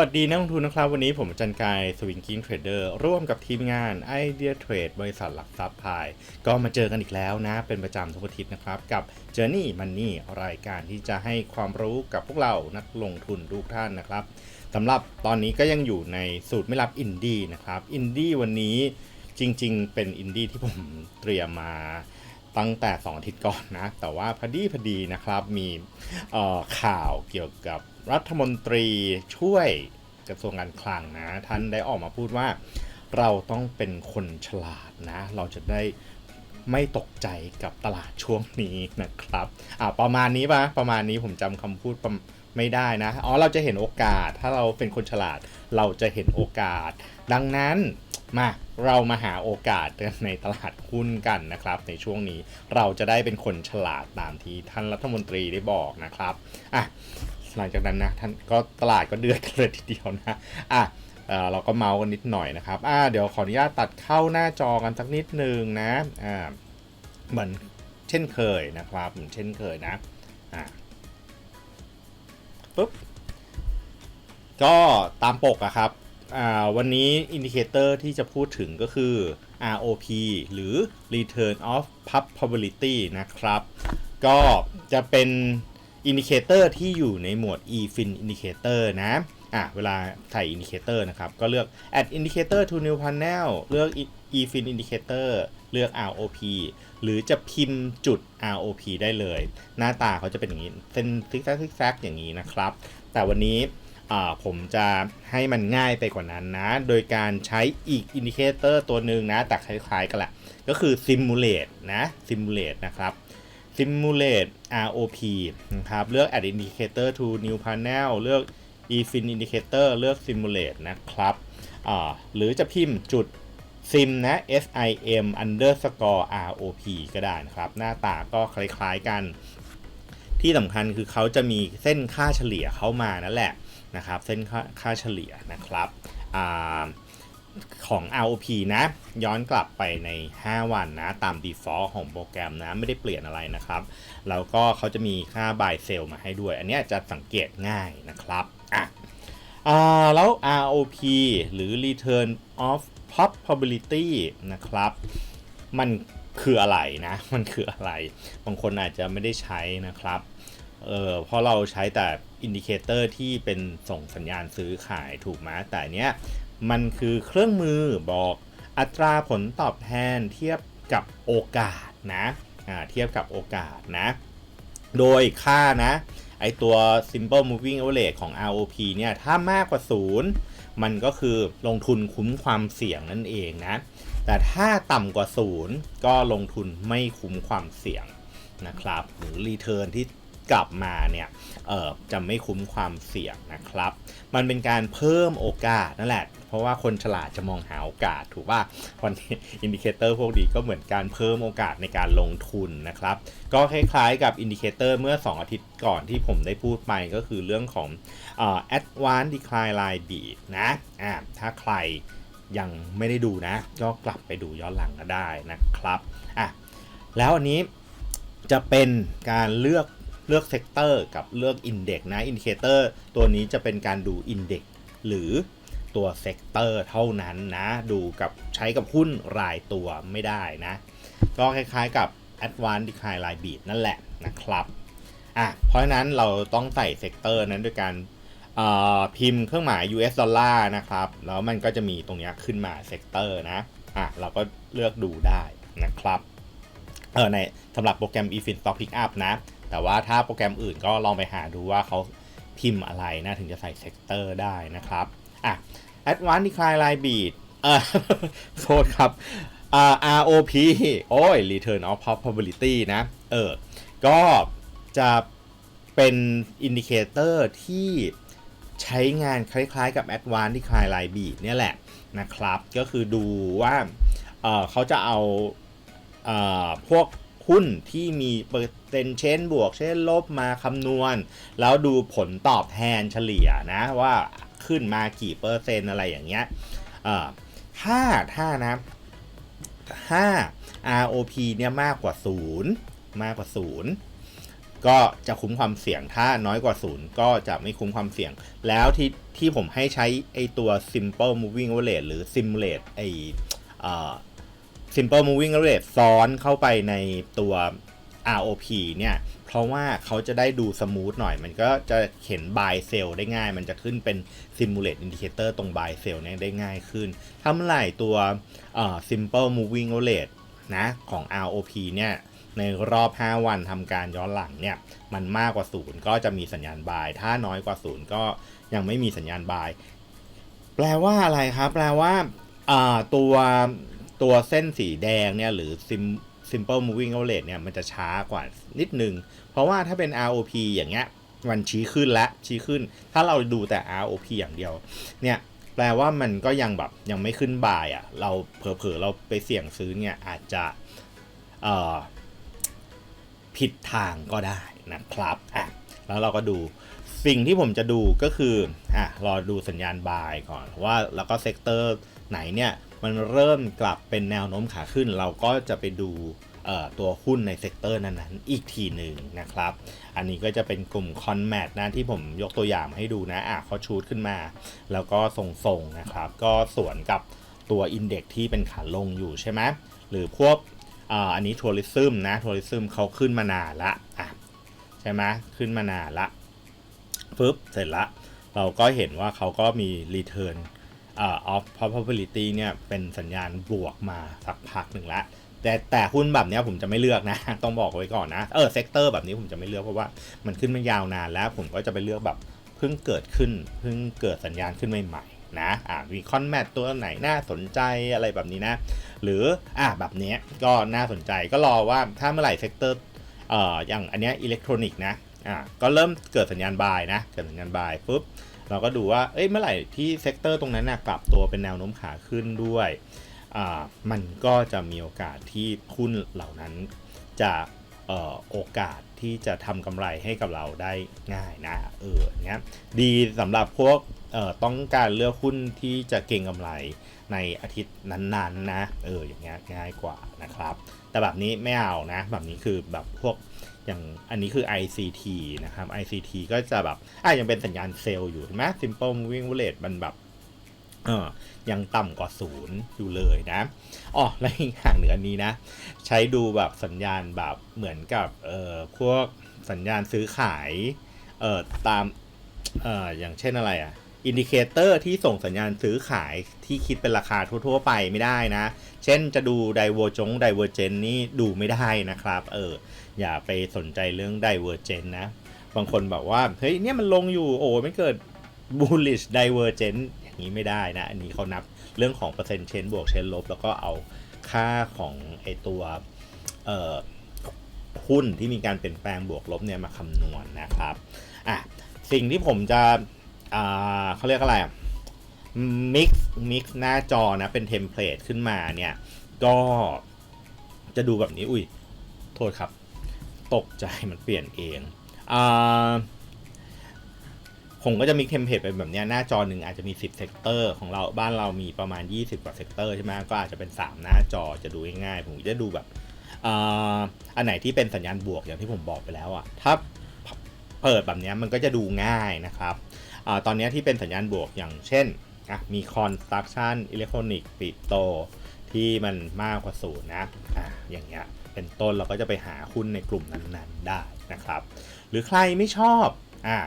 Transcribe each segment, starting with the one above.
สวัสดีนักลงทุนนะครับ วันนี้ผมจันกายสวิงกิ้งเทรดเดอร์ร่วมกับทีมงาน Idea Trade บริษัทหลักทรัพย์พาย ก็มาเจอกันอีกแล้วนะ เป็นประจำทุกอาทิตย์นะครับ กับ Journey Money รายการที่จะให้ความรู้กับพวกเรานักลงทุนทุกท่านนะครับสำหรับตอนนี้ก็ยังอยู่ในสูตรไม่รับอินดี้นะครับอินดี้วันนี้จริง ๆ เป็นอินดี้ที่ผมเตรียมมา ตั้งแต่2อาทิตย์ก่อนนะ แต่ว่าพอดีพอดีนะครับมีข่าวเกี่ยวกับรัฐมนตรีช่วยกระทรวงการคลังนะ ท่านได้ออกมาพูดว่า เราต้องเป็นคนฉลาดนะ เราจะได้ไม่ตกใจกับตลาดช่วงนี้นะครับอ่าประมาณนี้ปะประมาณนี้ผมจำคำพูดไม่ได้นะ อ๋อ เราจะเห็นโอกาส ถ้าเราเป็นคนฉลาด เราจะเห็นโอกาส ดังนั้น มาเรามาหาโอกาสในตลาดหุ้นกันนะครับ ในช่วงนี้เราจะได้เป็นคนฉลาดตามที่ท่านรัฐมนตรีได้บอกนะครับอะหลังจากนั้นนะท่านก็ตลาดก็เดือดกันเลยทีเดียวนะอะเออเราก็เมาส์กันนิดหน่อยนะครับอะเดี๋ยวขออนุญาตตัดเข้าหน้าจอกันสักนิดนึงนะอ่าเหมือนเช่นเคยนะครับเหมือนเช่นเคยนะอะปุ๊บก็ตามปกอะครับ วันนี้อินดิเคเตอร์ที่จะพูดถึงก็คือ ROP หรือ Return of Probability นะครับ ก็จะเป็นอินดิเคเตอร์ที่อยู่ในหมวด eFin Indicator นะอะเวลาใส่อินดิเคเตอร์นะครับ ก็เลือก add indicator to new panel เลือก eFin Indicator เลือก ROP หรือจะพิมพ์จุด ROP ได้เลย หน้าตาเขาจะเป็นอย่างนี้ เส้นซิกแซกซิกแซกอย่างนี้นะครับ แต่วันนี้ ผมจะให้มันง่ายไปกว่านั้นนะ โดยการใช้อีกอินดิเคเตอร์ตัวหนึ่งนะ แต่คล้ายๆกันแหละก็คือ Simulate นะ Simulate นะครับ Simulate ROP นะครับ เลือก Add Indicator to New Panel เลือก eFin Indicator เลือก Simulate นะครับ หรือจะพิมพ์จุด sim นะ sim underscore rop ก็ได้นะครับ หน้าตาก็คล้ายๆกัน ที่สำคัญคือเขาจะมีเส้นค่าเฉลี่ยเข้ามานั่นแหละ นะครับ เส้นค่าเฉลี่ยนะครับอของ ROP นะ ย้อนกลับไปใน 5 วันนะ ตาม default ของโปรแกรมนะ ไม่ได้เปลี่ยนอะไรนะครับ แล้วก็เขาจะมีค่า buy sell มาให้ด้วย อันนี้จะสังเกตง่ายนะครับอะอแล้ว ROP หรือ return of probability นะครับ มันคืออะไรนะ มันคืออะไร บางคนอาจจะไม่ได้ใช้นะครับ เออเพราะเราใช้แต่อินดิเคเตอร์ที่เป็นส่งสัญญาณซื้อขายถูกไหมแต่เนี้ยมันคือเครื่องมือบอกอัตราผลตอบแทนเทียบกับโอกาสนะอ่าเทียบกับโอกาสนะ โดยค่านะไอตัว simple moving average ของ ROP เนี่ยถ้ามากกว่า 0 มันก็คือลงทุนคุ้มความเสี่ยงนั่นเองนะ แต่ถ้าต่ำกว่า 0 ก็ลงทุนไม่คุ้มความเสี่ยงนะครับ หรือ return ที่ กลับมาเนี่ยเออจะไม่คุ้มความเสี่ยงนะครับ มันเป็นการเพิ่มโอกาสนั่นแหละ เพราะว่าคนฉลาดจะมองหาโอกาสถูกป่ะวันนี้อินดิเคเตอร์พวกนี้ก็เหมือนการเพิ่มโอกาสในการลงทุนนะครับ ก็คล้ายๆกับอินดิเคเตอร์เมื่อ 2 อาทิตย์ก่อนที่ผมได้พูดไปก็คือเรื่องของเอ่อ advanced decline line beat นะอ่าถ้าใครยังไม่ได้ดูนะ ก็กลับไปดูย้อนหลังก็ได้นะครับอะแล้วอันนี้จะเป็นการเลือก เลือกเซกเตอร์กับเลือกอินเด็กนะอินดิเคเตอร์ตัวนี้จะเป็นการดูอินเด็กหรือตัวเซกเตอร์เท่านั้นนะ ดูกับใช้กับหุ้นรายตัวไม่ได้นะ ก็คล้ายๆกับ Advanced Decline Line Beat นั่นแหละนะครับอะเพราะฉะนั้นเราต้องใส่เซกเตอร์นั้นด้วยการเอ่อพิมพ์เครื่องหมาย US ดอลลาร์นะครับ แล้วมันก็จะมีตรงนี้ขึ้นมาเซกเตอร์นะอะเราก็เลือกดูได้นะครับเออในสำหรับโปรแกรม eFin Stock Pickup นะ แต่ว่าถ้าโปรแกรมอื่นก็ลองไปหาดูว่าเขาพิมพ์อะไรนะถึงจะใส่เซกเตอร์ได้นะครับอะ Advanced Decline Line Beat เออโทษครับอ่า ROP โอ้ย Return of Probability นะเออก็จะเป็นอินดิเคเตอร์ที่ใช้งานคล้ายๆกับ Advanced Decline Line Beat เนี่ยแหละนะครับ ก็คือดูว่าเออเขาจะเอาเออพวกหุ้นที่มี เป็นเช่นบวกเช่นลบมาคำนวณ แล้วดูผลตอบแทนเฉลี่ยนะว่าขึ้นมากี่เปอร์เซ็นต์อะไรอย่างเงี้ยถ้าถ้านะถ้า ROP เนี่ยมากกว่า 0 มากกว่า 0 ก็จะคุ้มความเสี่ยงถ้าน้อยกว่าศูนย์ก็จะไม่คุ้มความเสี่ยง แล้วที่ที่ผมให้ใช้ไอตัว simple moving average หรือ simulate ไออ simple moving average ซ้อนเข้าไปในตัว ROP เนี่ย เพราะว่าเขาจะได้ดูสมูทหน่อย มันก็จะเห็น buy sell ได้ง่าย มันจะขึ้นเป็น simulate indicator ตรง buy sell เนี่ยได้ง่ายขึ้น ถ้าเมื่อไหร่ตัว simple moving average นะของ ROP เนี่ยในรอบ 5 วันทำการย้อนหลังเนี่ย มันมากกว่า0ก็จะมีสัญญาณ buy ถ้าน้อยกว่า0ก็ยังไม่มีสัญญาณ buy แปลว่าอะไรครับ แปลว่าตัวตัวเส้นสีแดงเนี่ยหรือ sim simple moving average เนี่ยมันจะช้ากว่านิดนึง เพราะว่าถ้าเป็น ROP อย่างเงี้ยมันชี้ขึ้นและชี้ขึ้น ถ้าเราดูแต่ ROP อย่างเดียว เนี่ยแปลว่ามันก็ยังแบบยังไม่ขึ้นบายอะ เราเผลอๆเราไปเสี่ยงซื้อเนี่ยอาจจะผิดทางก็ได้นะครับอะแล้วเราก็ดูสิ่งที่ผมจะดูก็คืออะรอดูสัญญาณบายก่อนว่าแล้วก็เซกเตอร์ไหนเนี่ย มันเริ่มกลับเป็นแนวโน้มขาขึ้น เราก็จะไปดูตัวหุ้นในเซกเตอร์นั้นๆ อีกทีหนึ่งนะครับ อันนี้ก็จะเป็นกลุ่มคอนแมทนะที่ผมยกตัวอย่างมาให้ดูนะอะเขาชูดขึ้นมา แล้วก็ส่งๆนะครับ ก็สวนกับตัวอินเด็กที่เป็นขาลงอยู่ใช่ไหมหรือพวกอ,อันนี้ทัวริซึมนะทัวริซึมเขาขึ้นมานานละอะใช่ไหมขึ้นมานานละปึ๊บเสร็จละ เราก็เห็นว่าเขาก็มี return อ่า of probability เนี่ยเป็นสัญญาณบวกมาสักพักหนึ่งละแต่แต่หุ้นแบบนี้ผมจะไม่เลือกนะ ต้องบอกไว้ก่อนนะ เออเซกเตอร์แบบนี้ผมจะไม่เลือกเพราะว่ามันขึ้นมายาวนานแล้ว ผมก็จะไปเลือกแบบเพิ่งเกิดขึ้นเพิ่งเกิดสัญญาณขึ้นใหม่ๆนะอ่ามีคอนแมทตัวไหนน่าสนใจอะไรแบบนี้นะ หรืออ่าแบบนี้ก็น่าสนใจก็รอว่าถ้าเมื่อไหร่เซกเตอร์เอ่ออย่างอันเนี้ยอิเล็กทรอนิกส์นะอ่าก็เริ่มเกิดสัญญาณบายนะเกิดสัญญาณบายปุ๊บ เราก็ดูว่าเอ้ยเมื่อไหร่ที่เซกเตอร์ตรงนั้นนะกลับตัวเป็นแนวโน้มขาขึ้นด้วยอ่ามันก็จะมีโอกาสที่หุ้นเหล่านั้นจะเออโอกาสที่จะทำกำไรให้กับเราได้ง่ายนะเออเนี้ยดีสำหรับพวกต้องการเลือกหุ้นที่จะเก็งกำไรในอาทิตย์นั้นๆนะเอออย่างเงี้ยง่ายกว่านะครับ แต่แบบนี้ไม่เอานะ แบบนี้คือแบบพวก อย่างอันนี้คือ ICT นะครับ ICT ก็จะแบบอะยังเป็นสัญญาณเซลล์อยู่ใช่ไหม Simple Moving Average มันแบบเออยังต่ำกว่าศูนย์อยู่เลยนะอ๋อและอีกอย่างหนึ่งอันนี้นะ ใช้ดูแบบสัญญาณแบบเหมือนกับเอ่อพวกสัญญาณซื้อขายเอ่อตามเอ่ออย่างเช่นอะไรอะ อินดิเคเตอร์ที่ส่งสัญญาณซื้อขายที่คิดเป็นราคาทั่ว ๆ ไปไม่ได้นะ เช่นจะดูไดเวอร์จงไดเวอร์เจนนี่ดูไม่ได้นะครับ เออ อย่าไปสนใจเรื่อง divergent นนะ บางคนบอกว่า เฮ้ย เนี่ยมันลงอยู่โอ้ไม่เกิด bullish divergent อย่างนี้ไม่ได้นะ อันนี้เขานับเรื่องของเปอร์เซ็นต์เชนบวกเชนลบ แล้วก็เอาค่าของไอตัวเอ่อหุ้นที่มีการเปลี่ยนแปลงบวกลบเนี่ยมาคำนวณนะครับอะสิ่งที่ผมจะ อ่าเขาเรียกอะไรอะ mix mix หน้าจอนะเป็นเทมเพลตขึ้นมาเนี่ย ก็จะดูแบบนี้ อุ้ย โทษครับ ตกใจมันเปลี่ยนเองอ่าผมก็จะมีเทมเพลตเป็นแบบเนี้ยหน้าจอหนึ่งอาจจะมี 10เซกเตอร์ของเราบ้านเรามีประมาณ 20 กว่าเซกเตอร์ใช่ไหมก็อาจจะเป็น 3 หน้าจอจะดูง่ายๆผมจะดูแบบอันไหนที่เป็นสัญญาณบวกอย่างที่ผมบอกไปแล้วอะถ้าเปิดแบบนี้มันก็จะดูง่ายนะครับ อตอนนี้ที่เป็นสัญญาณบวกอย่างเช่นอะมี construction electronic ปิโตที่มันมากกว่าศูนย์นะอะอย่างเงี้ยเป็นต้นเราก็จะไปหาหุ้นในกลุ่มนั้นๆได้นะครับ หรือใครไม่ชอบอ่า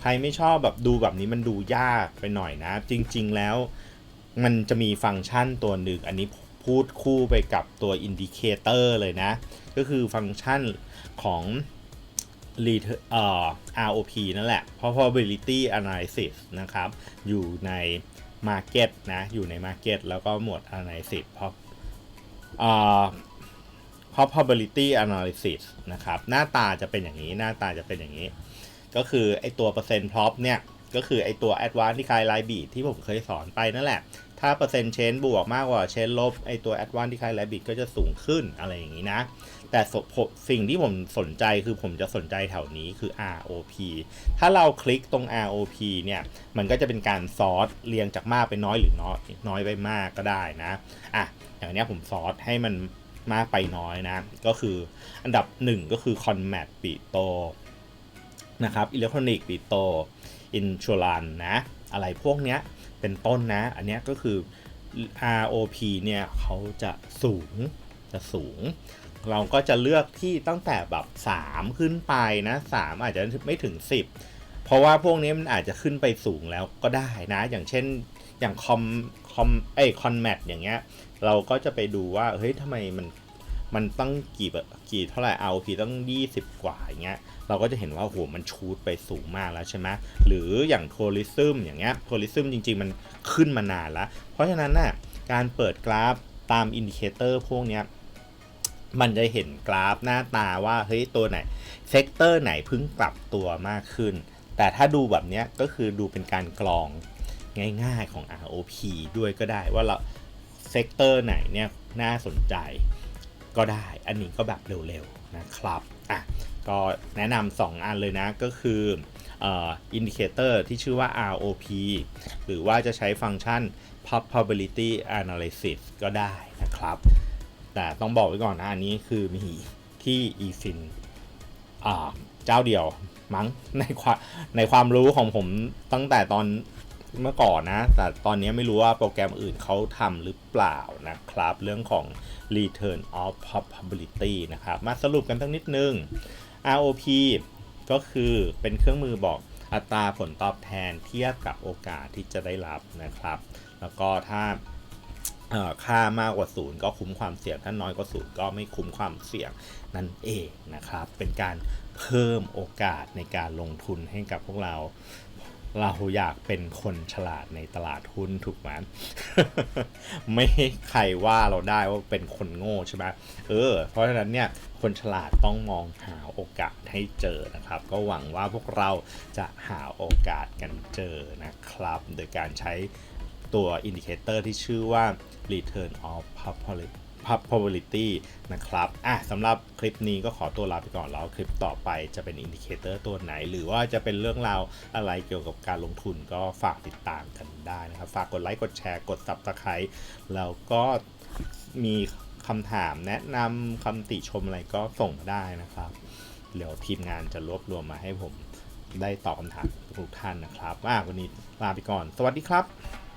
ใครไม่ชอบแบบดูแบบนี้มันดูยากไปหน่อยนะ จริงๆแล้วมันจะมีฟังก์ชันตัวหนึ่งอันนี้พูดคู่ไปกับตัวอินดิเคเตอร์เลยนะ ก็คือฟังก์ชันของ เอ่อ ROP นั่นแหละ probability analysis นะครับ อยู่ใน Market นะ อยู่ใน Market แล้วก็หมวด analysis เพราะอ่า probability analysis นะครับ หน้าตาจะเป็นอย่างนี้ หน้าตาจะเป็นอย่างนี้ ก็คือไอตัวเปอร์เซ็นต์ prop เนี่ย ก็คือไอตัว advanced decay line beat ที่ผมเคยสอนไปนั่นแหละ ถ้าเปอร์เซ็นต์เชนบวกมากกว่าเชนลบ ไอตัว advanced decay line beat ก็จะสูงขึ้นอะไรอย่างนี้นะ แต่สิ่งที่ผมสนใจคือผมจะสนใจแถวนี้คือ ROP ถ้าเราคลิกตรง ROP เนี่ย มันก็จะเป็นการซอร์สเรียงจากมากไปน้อยหรือน้อยน้อยไปมากก็ได้นะ อะ อย่างเนี้ยผมซอร์สให้มันมากไปน้อยนะ ก็คืออันดับหนึ่งก็คือ Conmat ปีโตนะครับ อิเล็กทรอนิกส์ปีโต อินชัวรันนะ อะไรพวกเนี้ยเป็นต้นนะ อันเนี้ยก็คือ ROP เนี่ยเขาจะสูงจะสูง เราก็จะเลือกที่ตั้งแต่แบบ 3 ขึ้นไปนะ 3 อาจจะไม่ถึง 10 เพราะว่าพวกนี้มันอาจจะขึ้นไปสูงแล้วก็ได้นะ อย่างเช่นอย่างคอมคอมเอ้คอนแมทอย่างเงี้ย เราก็จะไปดูว่าเฮ้ยทำไมมันมันต้องกี่กี่เท่าไหร่ ROP ต้อง 20 กว่าอย่างเงี้ยเราก็จะเห็นว่าโหมันชูดไปสูงมากแล้วใช่ไหมหรืออย่างโทริซึมอย่างเงี้ยโทริซึมจริง ๆ มันขึ้นมานานแล้ว เพราะฉะนั้นน่ะการเปิดกราฟตามอินดิเคเตอร์พวกเนี้ย มันจะเห็นกราฟหน้าตาว่าเฮ้ยตัวไหนเซกเตอร์ไหนเพิ่งปรับตัวมากขึ้น แต่ถ้าดูแบบนี้ก็คือดูเป็นการกรองง่ายๆของ ROP ด้วยก็ได้ว่าเราเซกเตอร์ไหนเนี่ยน่าสนใจก็ได้ อันนี้ก็แบบเร็วๆนะครับอะก็แนะนำ2อันเลยนะก็คืออินดิเคเตอร์ที่ชื่อว่า ROP หรือว่าจะใช้ฟังก์ชัน probability analysis ก็ได้นะครับ แต่ต้องบอกไว้ก่อนนะ อันนี้คือมีที่ eFin อ่าเจ้าเดียวมั้งในความในความรู้ของผมตั้งแต่ตอนเมื่อก่อนนะ แต่ตอนนี้ไม่รู้ว่าโปรแกรมอื่นเขาทำหรือเปล่านะครับ เรื่องของ return of probability นะครับ มาสรุปกันสักนิดนึง ROP ก็คือเป็นเครื่องมือบอกอัตราผลตอบแทนเทียบกับโอกาสที่จะได้รับนะครับ แล้วก็ถ้า ค่ามากกว่าศูนย์ก็คุ้มความเสี่ยง ถ้าน้อยกว่าศูนย์ก็ไม่คุ้มความเสี่ยงนั่นเองนะครับ เป็นการเพิ่มโอกาสในการลงทุนให้กับพวกเรา เราอยากเป็นคนฉลาดในตลาดหุ้นถูกไหมไม่ให้ใครว่าเราได้ว่าเป็นคนโง่ใช่ไหมเออ เพราะฉะนั้นเนี่ยคนฉลาดต้องมองหาโอกาสให้เจอนะครับ ก็หวังว่าพวกเราจะหาโอกาสกันเจอนะครับ โดยการใช้ ตัวอินดิเคเตอร์ที่ชื่อว่า return of probability นะครับอะสำหรับคลิปนี้ก็ขอตัวลาไปก่อนแล้วคลิปต่อไปจะเป็นอินดิเคเตอร์ตัวไหน หรือว่าจะเป็นเรื่องราวอะไรเกี่ยวกับการลงทุนก็ฝากติดตามกันได้นะครับ ฝากกดไลค์กดแชร์กด Subscribe แล้วก็มีคำถามแนะนำคำติชมอะไรก็ส่งมาได้นะครับ เดี๋ยวทีมงานจะรวบรวมมาให้ผมได้ตอบคำถามทุกท่านนะครับว่าวันนี้ลาไปก่อน สวัสดีครับ